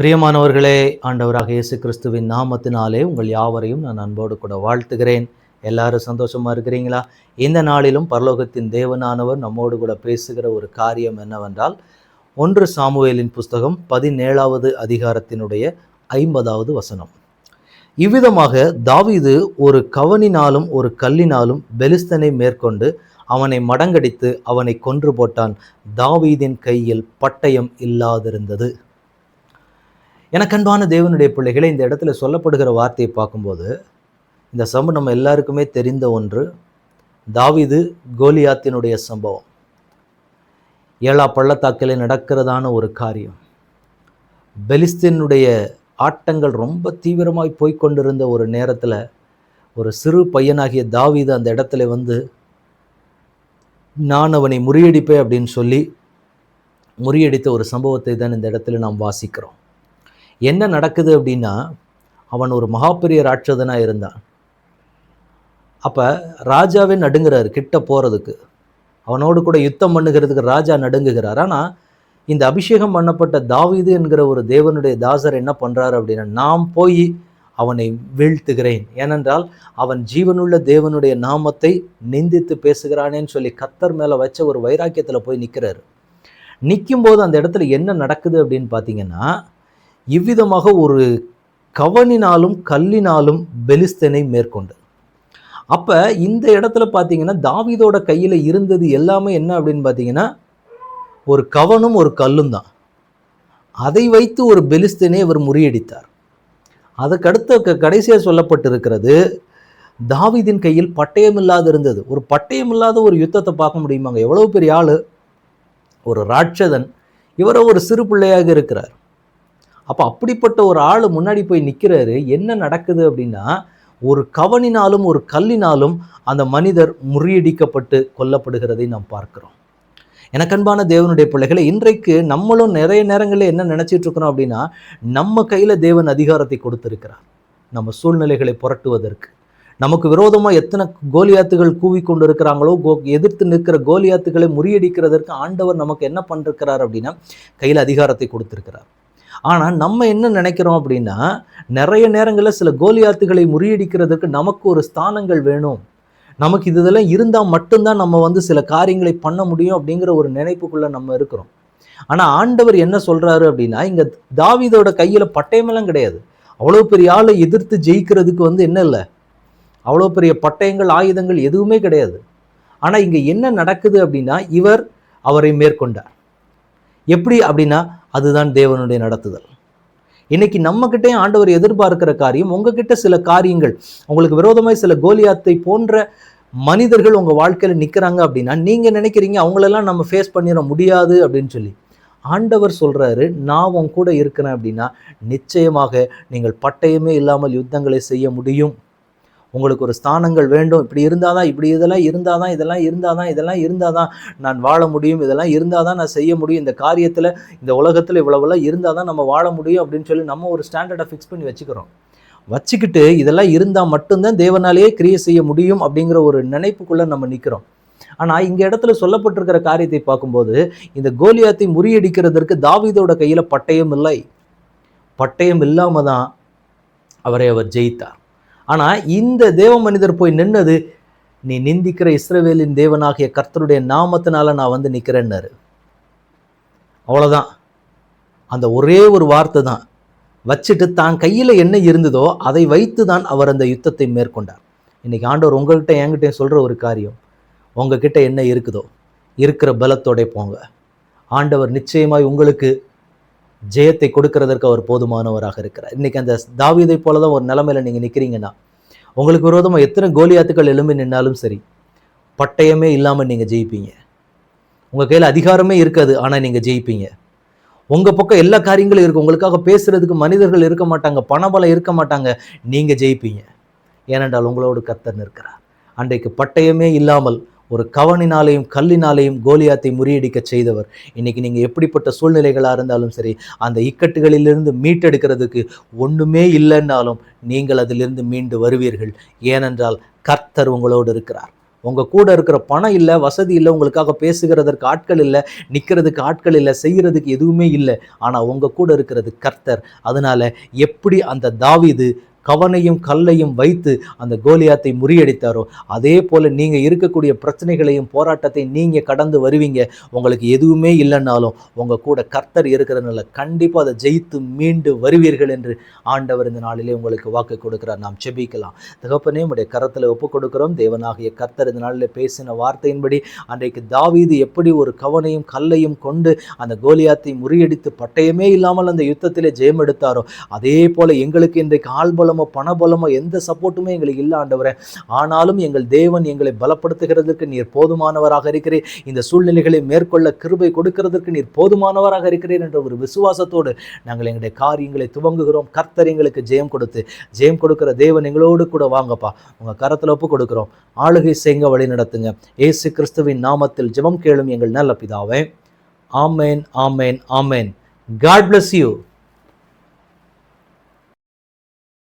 பிரியமானவர்களே ஆண்டவராக இயேசு கிறிஸ்துவின் நாமத்தினாலே உங்கள் யாவரையும் நான் அன்போடு கூட வாழ்த்துகிறேன். எல்லாரும் சந்தோஷமாக இருக்கிறீங்களா? இந்த நாளிலும் பரலோகத்தின் தேவனானவர் நம்மோடு கூட பேசுகிற ஒரு காரியம் என்னவென்றால் ஒன்று சாமுவேலின் புஸ்தகம் பதினேழாவது அதிகாரத்தினுடைய ஐம்பதாவது வசனம். இவ்விதமாக தாவீது ஒரு கவனினாலும் ஒரு கல்லினாலும் பெலிஸ்தனை மேற்கொண்டு அவனை மடங்கடித்து அவனை கொன்று போட்டான். தாவீதின் கையில் பட்டயம் இல்லாதிருந்தது. எனக்கன்பான தேவனுடைய பிள்ளைகளை இந்த இடத்துல சொல்லப்படுகிற வார்த்தையை பார்க்கும்போது இந்த சம்பவம் நம்ம எல்லாருக்குமே தெரிந்த ஒன்று தாவிது கோலியாத்தினுடைய சம்பவம். ஏழா பள்ளத்தாக்கிலே நடக்கிறதான ஒரு காரியம். பெலிஸ்தீனுடைய ஆட்டங்கள் ரொம்ப தீவிரமாய் போய்கொண்டிருந்த ஒரு நேரத்தில் ஒரு சிறு பையனாகிய தாவிது அந்த இடத்துல வந்து நான் அவனை முறியடிப்பேன் அப்படின்னு சொல்லி முறியடித்த ஒரு சம்பவத்தை தான் இந்த இடத்துல நாம் வாசிக்கிறோம். என்ன நடக்குது அப்படின்னா அவன் ஒரு மகாபெரிய ராட்சதனாக இருந்தான். அப்போ ராஜாவே நடுங்கிறார் கிட்ட போகிறதுக்கு அவனோடு கூட யுத்தம் பண்ணுகிறதுக்கு ராஜா நடுங்குகிறார். ஆனால் இந்த அபிஷேகம் பண்ணப்பட்ட தாவீது என்கிற ஒரு தேவனுடைய தாசர் என்ன பண்ணுறாரு அப்படின்னா நாம் போய் அவனை வீழ்த்துகிறேன். ஏனென்றால் அவன் ஜீவனுள்ள தேவனுடைய நாமத்தை நிந்தித்து பேசுகிறானேன்னு சொல்லி கத்தர் மேலே வச்ச ஒரு வைராக்கியத்தில் போய் நிற்கிறாரு நிற்கும்போது அந்த இடத்துல என்ன நடக்குது அப்படின்னு பார்த்தீங்கன்னா இவ்விதமாக ஒரு கவனினாலும் கல்லினாலும் பெலிஸ்தனை மேற்கொண்டு. அப்போ இந்த இடத்துல பார்த்தீங்கன்னா தாவிதோட கையில் இருந்தது எல்லாமே என்ன அப்படின்னு பார்த்தீங்கன்னா ஒரு கவனும் ஒரு கல்லும் தான். அதை வைத்து ஒரு பெலிஸ்தனை இவர் முறியடித்தார். அதுக்கடுத்த க கடைசியாக சொல்லப்பட்டிருக்கிறது தாவிதின் கையில் பட்டயம் இல்லாத இருந்தது. ஒரு பட்டயம் இல்லாத ஒரு யுத்தத்தை பார்க்க முடியுமாங்க? எவ்வளோ பெரிய ஆள். ஒரு ராட்சதன். இவரோ ஒரு சிறு பிள்ளையாக இருக்கிறார். அப்போ அப்படிப்பட்ட ஒரு ஆள் முன்னாடி போய் நிற்கிறாரு என்ன நடக்குது அப்படின்னா ஒரு கவனினாலும் ஒரு கல்லினாலும் அந்த மனிதர் முறியடிக்கப்பட்டு கொல்லப்படுகிறதை நாம் பார்க்கிறோம். எனக்கன்பான தேவனுடைய பிள்ளைகளை இன்றைக்கு நம்மளும் நிறைய நேரங்களில் என்ன நினச்சிட்டு இருக்கிறோம் அப்படின்னா நம்ம கையில் தேவன் அதிகாரத்தை கொடுத்துருக்கிறார். நம்ம சூழ்நிலைகளை புரட்டுவதற்கு. நமக்கு விரோதமாக எத்தனை கோலியாத்துகள் கூவி கொண்டு இருக்கிறாங்களோ கோ எதிர்த்து நிற்கிற கோலியாத்துகளை முறியடிக்கிறதற்கு ஆண்டவர் நமக்கு என்ன பண்ணிருக்கிறார் அப்படின்னா கையில் அதிகாரத்தை கொடுத்துருக்கிறார். ஆனால் நம்ம என்ன நினைக்கிறோம் அப்படின்னா நிறைய நேரங்களில் சில கோலியாத்துகளை முறியடிக்கிறதுக்கு நமக்கு ஒரு ஸ்தானங்கள் வேணும். நமக்கு இது இதெல்லாம் இருந்தால் மட்டும்தான் நம்ம வந்து சில காரியங்களை பண்ண முடியும் அப்படிங்கிற ஒரு நினைப்புக்குள்ளே நம்ம இருக்கிறோம். ஆனால் ஆண்டவர் என்ன சொல்கிறாரு அப்படின்னா இங்கே தாவிதோட கையில் பட்டயமெல்லாம் கிடையாது. அவ்வளோ பெரிய ஆளை எதிர்த்து ஜெயிக்கிறதுக்கு வந்து என்ன இல்லை? அவ்வளோ பெரிய பட்டயங்கள் ஆயுதங்கள் எதுவுமே கிடையாது. ஆனால் இங்கே என்ன நடக்குது அப்படின்னா இவர் அவரை மேற்கொண்டார். எப்படி அப்படின்னா அதுதான் தேவனுடைய நடத்துதல். இன்னைக்கு நம்மக்கிட்டே ஆண்டவர் எதிர்பார்க்கிற காரியம் உங்ககிட்ட சில காரியங்கள் உங்களுக்கு விரோதமாய் சில கோலியாத்தை போன்ற மனிதர்கள் உங்கள் வாழ்க்கையில் நிற்கிறாங்க அப்படின்னா நீங்கள் நினைக்கிறீங்க அவங்களெல்லாம் நம்ம ஃபேஸ் பண்ணிட முடியாது அப்படின்னு சொல்லி. ஆண்டவர் சொல்கிறாரு நான் உன் கூட இருக்கிறேன் அப்படின்னா நிச்சயமாக நீங்கள் பட்டயமே இல்லாமல் யுத்தங்களை செய்ய முடியும். உங்களுக்கு ஒரு ஸ்தானங்கள் வேண்டும். இப்படி இருந்தால் தான் இப்படி இதெல்லாம் இருந்தால் தான் இதெல்லாம் இருந்தால் தான் இதெல்லாம் இருந்தால் தான் நான் வாழ முடியும். இதெல்லாம் இருந்தால் தான் நான் செய்ய முடியும். இந்த காரியத்தில் இந்த உலகத்தில் இவ்வளவுலாம் இருந்தால் தான் நம்ம வாழ முடியும் அப்படின்னு சொல்லி நம்ம ஒரு ஸ்டாண்டர்டை ஃபிக்ஸ் பண்ணி வச்சுக்கிறோம். வச்சுக்கிட்டு இதெல்லாம் இருந்தால் மட்டும்தான் தேவனாலேயே கிரியை செய்ய முடியும் அப்படிங்கிற ஒரு நினைப்புக்குள்ளே நம்ம நிற்கிறோம் ஆனால் இங்கே இடத்துல சொல்லப்பட்டிருக்கிற காரியத்தை பார்க்கும்போது இந்த கோலியாத்தை முறியடிக்கிறதற்கு தாவீதோட கையில் பட்டயம் இல்லை. பட்டயம் இல்லாமல் தான் அவரை அவர் ஜெயித்தார். ஆனால் இந்த தேவ மனிதர் போய் நின்னது நீ நிந்திக்கிற இஸ்ரவேலின் தேவனாகிய கர்த்தருடைய நாமத்தினால நான் வந்து நிற்கிறேன்னாரு அவ்வளோதான் அந்த ஒரே ஒரு வார்த்தை தான். வச்சுட்டு தான் கையில் என்ன இருந்ததோ அதை வைத்து தான் அவர் அந்த யுத்தத்தை மேற்கொண்டார். இன்னைக்கு ஆண்டவர் உங்கள்கிட்ட என்கிட்ட சொல்கிற ஒரு காரியம் உங்ககிட்ட என்ன இருக்குதோ இருக்கிற பலத்தோட போங்க. ஆண்டவர் நிச்சயமாய் உங்களுக்கு ஜெயத்தை கொடுக்கறதற்கு அவர் போதுமானவராக இருக்கிறார். இன்னைக்கு அந்த தாவீதை போல தான் ஒரு நிலமையில நீங்கள் நிற்கிறீங்கன்னா உங்களுக்கு விரோதமாக எத்தனை கோலியாத்துக்கள் எழும்பி நின்னாலும் சரி பட்டயமே இல்லாமல் நீங்கள் ஜெயிப்பீங்க. உங்கள் கையில் அதிகாரமே இருக்காது ஆனால் நீங்கள் ஜெயிப்பீங்க. உங்கள் பக்கம் எல்லா காரியங்களும் இருக்கும். உங்களுக்காக பேசுறதுக்கு மனிதர்கள் இருக்க மாட்டாங்க பணபலம் இருக்க மாட்டாங்க நீங்கள் ஜெயிப்பீங்க. ஏனென்றால் உங்களோடு கர்த்தர் நிற்கிறார். அன்றைக்கு பட்டயமே இல்லாமல் ஒரு கவனினாலேயும் கல்லினாலேயும் கோலியாத்தை முறியடிக்க செய்தவர். இன்னைக்கு நீங்கள் எப்படிப்பட்ட சூழ்நிலைகளாக இருந்தாலும் சரி அந்த இக்கட்டுகளிலிருந்து மீட்டெடுக்கிறதுக்கு ஒன்றுமே இல்லைன்னாலும் நீங்கள் அதிலிருந்து மீண்டு வருவீர்கள். ஏனென்றால் கர்த்தர் உங்களோடு இருக்கிறார். உங்கள் கூட இருக்கிற பணம் இல்லை வசதி இல்லை உங்களுக்காக பேசுகிறதற்கு ஆட்கள் இல்லை நிற்கிறதுக்கு ஆட்கள் இல்லை செய்கிறதுக்கு எதுவுமே இல்லை. ஆனால் உங்கள் கூட இருக்கிறது கர்த்தர். அதனால் எப்படி அந்த தாவிது கவனையும் கல்லையும் வைத்து அந்த கோலியாத்தை முறியடித்தாரோ? அதே போல் நீங்கள் இருக்கக்கூடிய பிரச்சனைகளையும் போராட்டத்தை நீங்கள் கடந்து வருவீங்க. உங்களுக்கு எதுவுமே இல்லைன்னாலும் உங்கள் கூட கர்த்தர் இருக்கிறதுனால கண்டிப்பாக அதை ஜெயித்து மீண்டு வருவீர்கள் என்று ஆண்டவர் இந்த நாளிலே உங்களுக்கு வாக்கு கொடுக்கிறார். நாம் செபிக்கலாம் தகப்பனே உடைய கரத்தில் ஒப்பு கொடுக்கிறோம் தேவனாகிய கர்த்தர் இந்த நாளில் பேசின வார்த்தையின்படி அன்றைக்கு தாவீது எப்படி ஒரு கவனையும் கல்லையும் கொண்டு அந்த கோலியாத்தை முறியடித்து பட்டயமே இல்லாமல் அந்த யுத்தத்திலே ஜெயம் எடுத்தாரோ அதே போல் எங்களுக்கு இன்றைக்கு ஆள்பலம் பணபலமோ எந்த சப்போர்ட்டுமே எங்களுக்கு இல்லை ஆண்டவரே. ஆனாலும் எங்கள் தேவன் எங்களை பலப்படுத்துகிறதற்கு நீர் போதுமானவராக இருக்கிறீர். இந்த சூழ்நிலைகளை மேற்கொள்ள கிருபை கொடுக்கிறதற்கு நீர் போதுமானவராக இருக்கிறீர் என்ற ஒரு விசுவாசத்தோடு நாங்கள் எங்களுடைய காரியங்களை துவங்குகிறோம். கர்த்தர் எங்களுக்கு ஜெயம் கொடுத்து ஜெயம் கொடுக்கிற தேவன் எங்களோடு கூட வாங்கப்பா. உங்க கரத்தில் ஒப்பு கொடுக்கிறோம். ஆளுகை செய்ங்க வழி நடத்துங்க. ஏசு கிறிஸ்துவின் நாமத்தில் ஜெபம் கேளும் எங்கள் நல்ல பிதாவே. Amen amen amen. God bless you